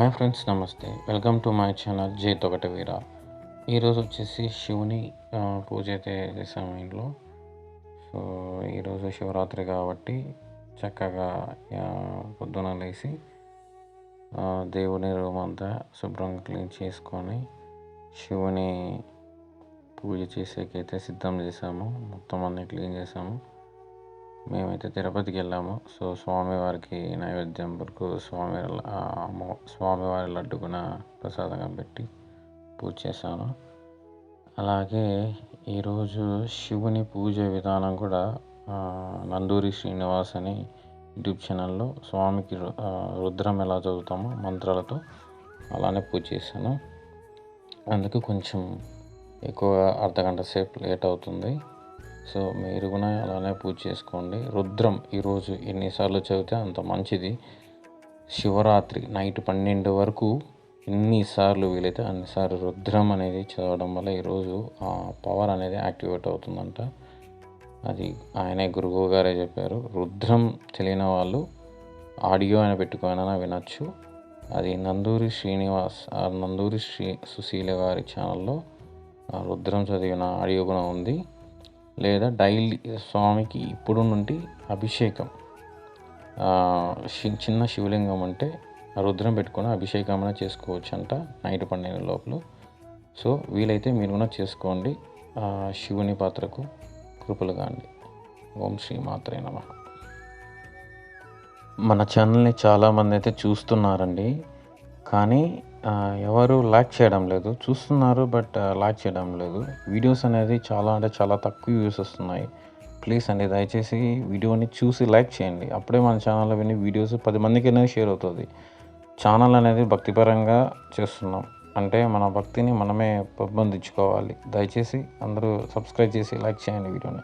Hi friends నమస్తే. Welcome to my channel జై తొగట వీర ఈరోజు వచ్చేసి శివుని పూజ అయితే చేసాము ఇంట్లో. సో ఈరోజు శివరాత్రి కాబట్టి చక్కగా పొద్దున లేచి దేవుని రూమ్ అంతా శుభ్రంగా క్లీన్ చేసుకొని శివుని పూజ చేసేకైతే సిద్ధం చేసాము. మొత్తం అన్నీ క్లీన్ చేసాము. మేమైతే తిరుపతికి వెళ్ళాము సో స్వామివారికి నైవేద్యం వరకు స్వామి స్వామివారి లడ్డుకున ప్రసాదంగా పెట్టి పూజ చేశాను. అలాగే ఈరోజు శివుని పూజ విధానం కూడా నందూరి శ్రీనివాస్ అని యూట్యూబ్ ఛానల్లో స్వామికి రుద్రం ఎలా చదువుతామో మంత్రాలతో అలానే పూజ చేశాను. అందుకు కొంచెం ఎక్కువ అర్ధగంట సేపు లేట్ అవుతుంది. సో మీరు కూడా అలానే పూజ చేసుకోండి. రుద్రం ఈరోజు ఎన్నిసార్లు చదివితే అంత మంచిది. శివరాత్రి నైట్ పన్నెండు వరకు ఎన్నిసార్లు వీలైతే అన్నిసార్లు రుద్రం అనేది చదవడం వల్ల ఈరోజు ఆ పవర్ అనేది యాక్టివేట్ అవుతుందంట. అది ఆయనే గురువు గారే చెప్పారు. రుద్రం తెలియని వాళ్ళు ఆడియో అయినా పెట్టుకోనైనా వినొచ్చు. అది నందూరి శ్రీనివాస్ ఆ నందూరి శ్రీ సుశీల గారి ఛానల్లో ఆ రుద్రం చదివిన ఆడియో కూడా ఉంది. లేదా డైలీ స్వామికి ఇప్పుడు నుండి అభిషేకం. చిన్న శివలింగం అంటే రుద్రం పెట్టుకొని అభిషేకం అయినా చేసుకోవచ్చు అంట నైట్ పన్నెండు లోపల. సో వీలైతే మీరు కూడా చేసుకోండి. శివుని పాత్రకు కృపలు కాండి ఓం శ్రీ మాత్రే నమ. మన ఛానల్ని చాలామంది అయితే చూస్తున్నారండి. కానీ ఎవరు లైక్ చేయడం లేదు. చూస్తున్నారు బట్ లైక్ చేయడం లేదు. వీడియోస్ అనేది చాలా అంటే చాలా తక్కువ వ్యూస్ వస్తున్నాయి. ప్లీజ్ అండి దయచేసి వీడియోని చూసి లైక్ చేయండి. అప్పుడే మన ఛానల్లో విని వీడియోస్ పది మందికి అనేది షేర్ అవుతుంది. ఛానల్ అనేది భక్తిపరంగా చేస్తున్నాం. అంటే మన భక్తిని మనమే పెంపొందించుకోవాలి. దయచేసి అందరూ సబ్స్క్రైబ్ చేసి లైక్ చేయండి వీడియోని.